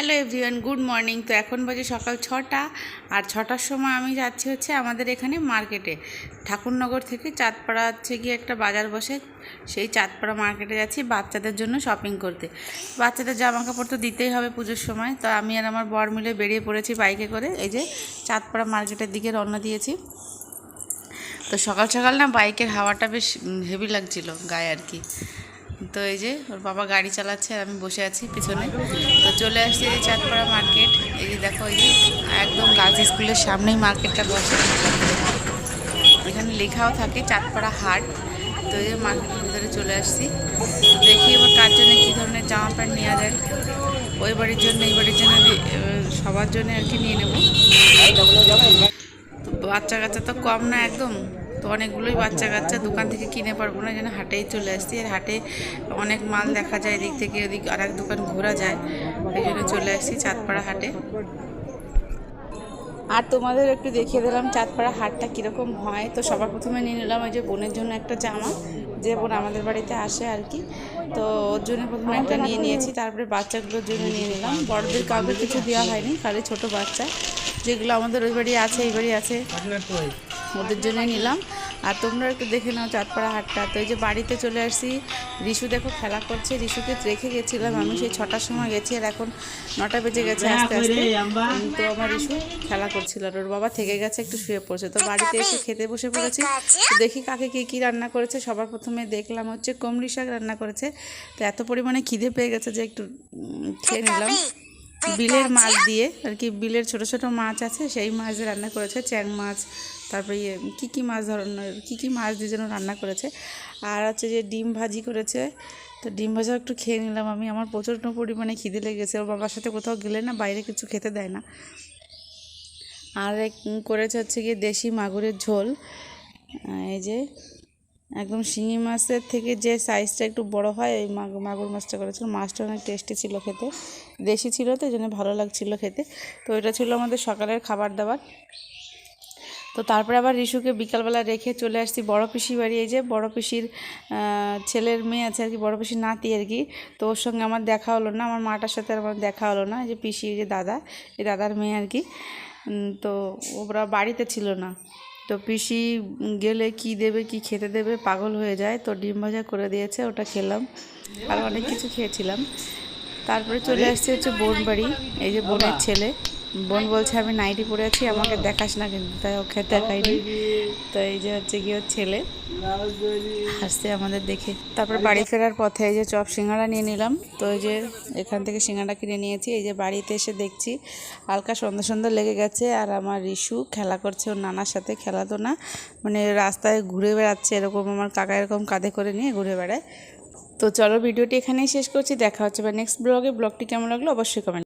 Hello everyone, good morning. তো এখন বাজে সকাল ছটা, আর ছটার সময় আমি যাচ্ছি হচ্ছে আমাদের এখানে মার্কেটে। ঠাকুরনগর থেকে চাঁদপাড়া হচ্ছে গিয়ে একটা বাজার বসে, সেই চাঁদপাড়া মার্কেটে যাচ্ছি বাচ্চাদের জন্য শপিং করতে। বাচ্চাদের জামা কাপড় তো দিতেই হবে পুজোর সময়, তো আমি আর আমার বর মিলে বেরিয়ে পড়েছি বাইকে করে, এই যে চাঁদপাড়া মার্কেটের দিকে রওনা দিয়েছি। তো সকাল সকাল না বাইকের হাওয়াটা বেশ হেভি লাগছিল গায়ে আর কি। তো এই যে, ওর বাবা গাড়ি চালাচ্ছে আর আমি বসে আছি পিছনে। তো চলে আসছি এই চাঁদপাড়া মার্কেট। এই যে দেখো, এই যে একদম গার্লস স্কুলের সামনেই মার্কেটটা বসে। এখানে লেখাও থাকে, চাঁদপাড়া হাট। তো এই যে মার্কেটের ভিতরে চলে আসছি। দেখি এবার কার জন্য কী ধরনের জামা প্যান্ট নেওয়া যায়। ওই বাড়ির জন্য, এই বাড়ির জন্য সবার জন্য আর কি নিয়ে নেব। বাচ্চা কাচ্চা তো কম না একদম। তো অনেকগুলোই বাচ্চা কাচ্চা দোকান থেকে কিনে পারব না, যেন হাটেই চলে আসছি। আর হাটে অনেক মাল দেখা যায় এদিক থেকে ওদিক আর এক দোকান ঘোরা যায়, এই জন্য চলে আসছি চাঁদপাড়া হাটে। আর তোমাদের একটু দেখিয়ে দিলাম চাঁদপাড়া হাটটা কীরকম হয়। তো সবার প্রথমে নিয়ে নিলাম ওই যে বোনের জন্য একটা জামা, যে বোন আমাদের বাড়িতে আসে আর কি। তো ওর জন্য প্রথমে একটা নিয়ে নিয়েছি, তারপরে বাচ্চাগুলোর জন্য নিয়ে নিলাম। বড়দের কাউকে কিছু দেওয়া হয়নি, খালি ছোট বাচ্চা। যেগুলো আমাদের ওই বাড়ি আছে, এই বাড়ি আছে। ওদের জন্য নিলাম। আর তোমরা একটু দেখে নাও চাঁদপাড়া হাটটা। তো এই যে বাড়িতে চলে আসছি রিশু দেখো খেলা করছে। রিশুকে রেখে গেছিলাম আমি সেই ছটার সময় গেছি আর এখন নটা বেজে গেছে আস্তে আস্তে। তো আমার রিশু খেলা করছিল আর ওর বাবা থেকে গেছে একটু শুয়ে পড়ছে। তো বাড়িতে এসে খেতে বসে পড়েছি। তো দেখি কাকে কী কী রান্না করেছে। সবার প্রথমে দেখলাম হচ্ছে কমরি শাক রান্না করেছে। তো এত পরিমাণে খিদে পেয়ে গেছে যে একটু খেয়ে নিলাম। বিলের মাছ দিয়ে আর কি বিলের ছোট ছোট মাছ আছে সেই মাছ দিয়ে রান্না করেছে চ্যাং মাছ তারপরে ইয়ে কী কী মাছ ধরনের কী কী মাছ দিয়ে যেন রান্না করেছে। আর হচ্ছে যে ডিম ভাজি করেছে তো ডিম ভাজা একটু খেয়ে নিলাম আমি আমার প্রচণ্ড পরিমাণে খিদে লেগেছে ওর বাবার সাথে কোথাও গেলে না বাইরে কিছু খেতে দেয় না। আর এক করেছে হচ্ছে গিয়ে দেশি মাগুরের ঝোল এই যে একদম শিঙি মাছের থেকে যে সাইজটা একটু বড় হয়, এই মাগুর মাছটা করেছিল। মাছটা অনেক টেস্টি ছিল খেতে। দেশি ছিল তো জন্য ভালো লাগছিল খেতে। তো এটা ছিল আমাদের সকালের খাবার দাবার। তো তারপরে আবার রিশুকে বিকালবেলা রেখে চলে আসছি বড় পিসি বাড়ি। এই যে বড় পিসির ছেলের মেয়ে আছে আর কি, বড় পিসির নাতি আর কি। তো ওর সঙ্গে আমার দেখা হলো না, আমার মাটার সাথে আমার দেখা হলো না। এই যে পিসি যে দাদা, এই দাদার মেয়ে আর কি। তো ওরা বাড়িতে ছিল না। তো পিসি গেলে কি দেবে কি খেতে দেবে পাগল হয়ে যায়। তো ডিম ভাজা করে দিয়েছে ওটা খেলাম। আর অনেক কিছু খেয়েছিলাম। তারপরে চলে আসছে হচ্ছে বোন বাড়ি এই যে বোনের ছেলে। বোন বলছে, আমি নাইটি পরে আছি, আমাকে দেখাস না কিন্তু। তাই ওকে দেখাইনি। তো এই যে হচ্ছে গিয়ে ওর ছেলে হাসতে আমাদের দেখে। তারপরে বাড়ি ফেরার পথে এই যে চপ সিঙ্গাড়া নিয়ে নিলাম। তো এই যে এখান থেকে সিঙ্গাড়া কিনে নিয়েছি। এই যে বাড়িতে এসে দেখছি, হালকা সুন্দর সুন্দর লেগে গেছে। আর আমার রিশু খেলা করছে, ওর নানার সাথে খেলা তো না মানে রাস্তায় ঘুরে বেড়াচ্ছে, এরকম আমার কাকা এরকম কাঁধে করে নিয়ে ঘুরে বেড়ায়। তো চলো, ভিডিওটি এখানেই শেষ করছি। দেখা হচ্ছে বা নেক্সট ব্লগে ব্লগটি কেমন লাগল অবশ্যই কমেন্ট